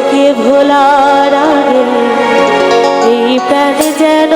তোমাকে ভোলার আগে এই প্রাণ যেন